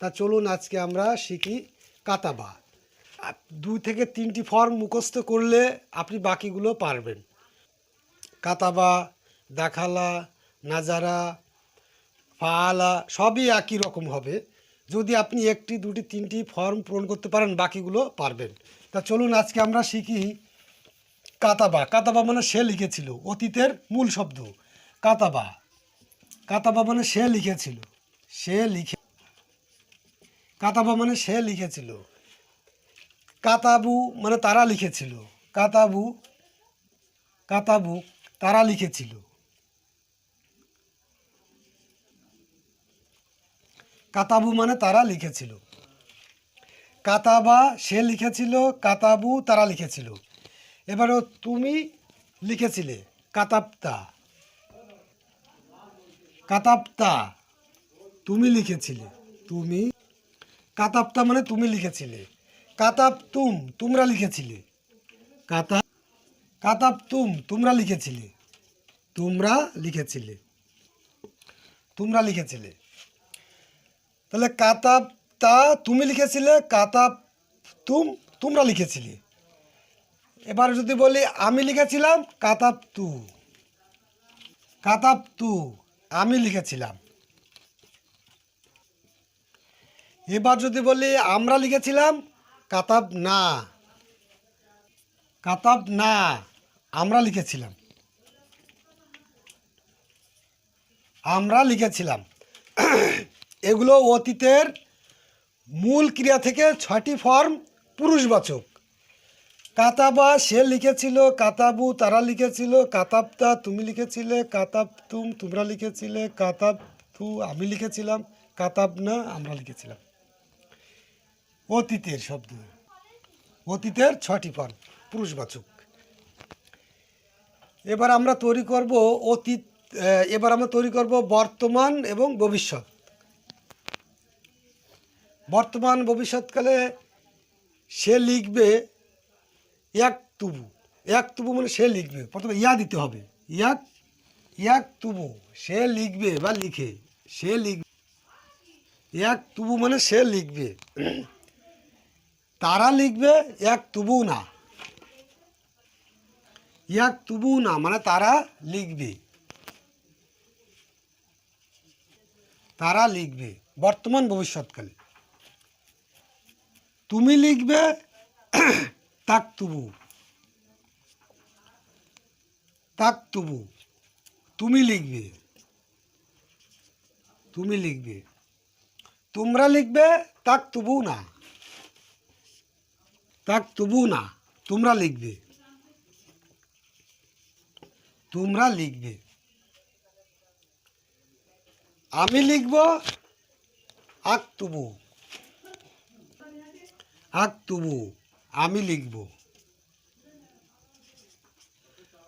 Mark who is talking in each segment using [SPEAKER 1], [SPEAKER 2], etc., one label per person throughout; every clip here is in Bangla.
[SPEAKER 1] তা চলুন আজকে আমরা শিখি কাতাবা দুই থেকে তিনটি ফর্ম মুখস্থ করলে আপনি বাকিগুলো পারবেন। কাতাবা দেখালা, নাজারা, ফালা, সবই একই রকম হবে। যদি আপনি একটি, দুটি, তিনটি ফর্ম পূরণ করতে পারেন, বাকিগুলো পারবেন। তা চলুন আজকে আমরা শিখি কাতাবা কাতাবা মানে সে লিখেছিল, অতীতের মূল শব্দ। কাতাবা কাতাবা মানে সে লিখেছিল। সে লিখে কাতাবা মানে সে লিখেছিল। কাতাবু মানে তারা লিখেছিল। কাতাবু কাতাবু তারা লিখেছিল। কাতাবু মানে তারা লিখেছিল। কাতাবা সে লিখেছিল, কাতাবু তারা লিখেছিল। এবারও তুমি লিখেছিলে কাতাপ্তা কাতাপ্তা তুমি লিখেছিলে, তুমি কাতাপ্তা মানে তুমি লিখেছিলে। কাতাব তুম তোমরা লিখেছিলে। কাতা কাতাব তুম তোমরা লিখেছিলে। তোমরা লিখেছিলে। তোমরা লিখেছিলে। তাহলে কাতাব তা তুমি লিখেছিলে কাতাব তুম তোমরা লিখেছিলে। এবার যদি বলি, আমি লিখেছিলাম কাতাব তু কাতাব তু আমি লিখেছিলাম। এবার যদি বলি আমরা লিখেছিলাম, কাতাব না। কাতাব না, আমরা লিখেছিলাম। আমরা লিখেছিলাম। এগুলো অতীতের মূল ক্রিয়া থেকে ছয়টি ফর্ম পুরুষবাচক। কাতাবা সে লিখেছিল, কাতাবু তারা লিখেছিল, কাতাবতা তুমি লিখেছিলে, কাতাব তুম তোমরা লিখেছিলে, কাতাব তু আমি লিখেছিলাম, কাতাব না আমরা লিখেছিলাম। অতীতের শব্দ। অতীতের ছটি ফর্ম পুরুষবাচক এবার আমরা তৈরি করব অতীত এবার আমরা তৈরি করব বর্তমান এবং ভবিষ্যৎ। বর্তমান ভবিষ্যৎকালে সে লিখবে এক তুবু। এক তুবু মানে সে লিখবে। প্রথমে ইয়া দিতে হবে। ইয়াক এক তুবু। সে লিখবে বা লিখে। সে লিখবে। এক তুবু মানে সে লিখবে। তারা লিখবে এক তুবু না এক তুবু না মানে তারা লিখবে তারা লিখবে বর্তমান ভবিষ্যৎকালে তুমি লিখবে তাক তুবু তাক তুবু তুমি লিখবে তুমি লিখবে তোমরা লিখবে তাক তুবু না তাক তুবু না, তোমরা লিখবে। তোমরা লিখবে। আমি লিখব, আক তবু। আক তবু, আমি লিখব।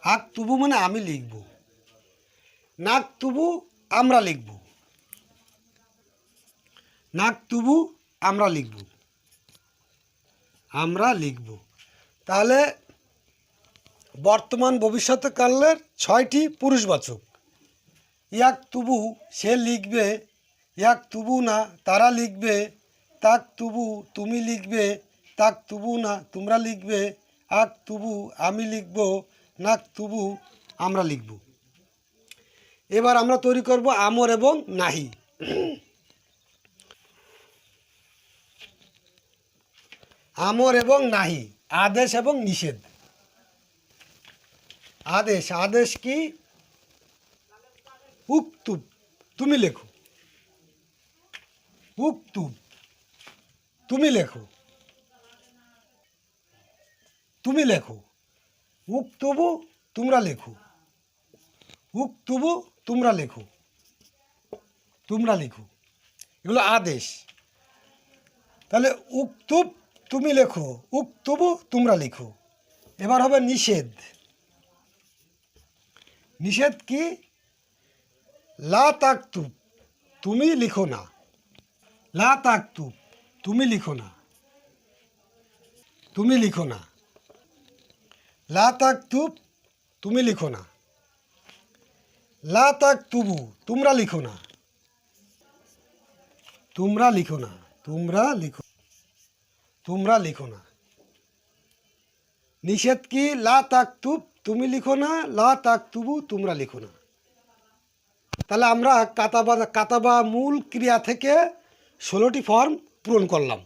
[SPEAKER 1] আক তবু মানে আমি লিখব। নাক তবু, আমরা লিখব। নাক তবু, আমরা লিখব। আমরা লিখব। তাহলে বর্তমান ভবিষ্যৎকালের ছয়টি পুরুষবাচক ইয়াক তুবু সে লিখবে, ইয়াক তুবু না, তারা লিখবে, তাক তুবু তুমি লিখবে, তাক তুবু না, তোমরা লিখবে, আক তুবু আমি লিখব, নাক তুবু আমরা লিখব। এবার আমরা তৈরি করব আমর এবং নাহি। আমর এবং নাহি, আদেশ এবং নিষেধ। আদেশ আদেশ কি? উক্তুব, তুমি লেখো। উক্তুব, তুমি লেখো। তুমি লেখো। উক্তুবু, তোমরা লেখো। উক্তুবু, তোমরা লেখো। তোমরা লেখো। এগুলো আদেশ। তাহলে উক্তুব তুমি লেখো উক তবু তোমরা লেখো। এবার হবে নিষেধ। নিষেধ কি? লা তাকতুব, তুমি লিখো না। লা তাকতুব, তুমি লিখো না। তুমি লিখো না। লা তাকতুব, তুমি লিখো না। লা তাকতুবু, তোমরা লিখো না। তোমরা লিখো না, তোমরা লিখো তোমরা লিখো না। নিষেধ কি? লা তাকতুব তুমি লিখো না। লা তাকতুবু তোমরা লিখো না। তাহলে আমরা কাতাবা কাতাবা মূল ক্রিয়া থেকে ষোলোটি ফর্ম পূরণ করলাম।